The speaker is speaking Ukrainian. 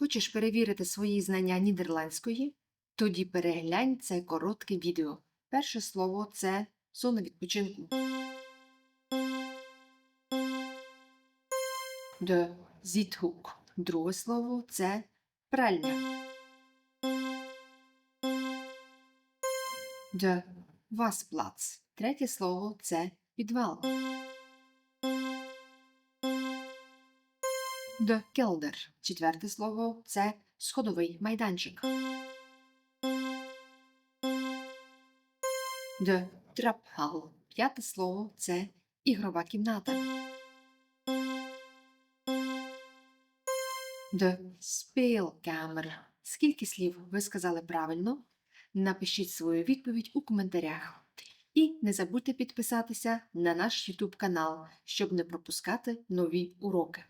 Хочеш перевірити свої знання нідерландської? Тоді переглянь це коротке відео. Перше слово це зона відпочинку. De zithoek. Друге слово це пральня. De wasplaats. Третє слово це підвал. De kelder. Четверте слово це сходовий майданчик. De traphal. П'яте слово це ігрова кімната. De speelkamer. Скільки слів ви сказали правильно? Напишіть свою відповідь у коментарях. І не забудьте підписатися на наш YouTube канал, щоб не пропускати нові уроки.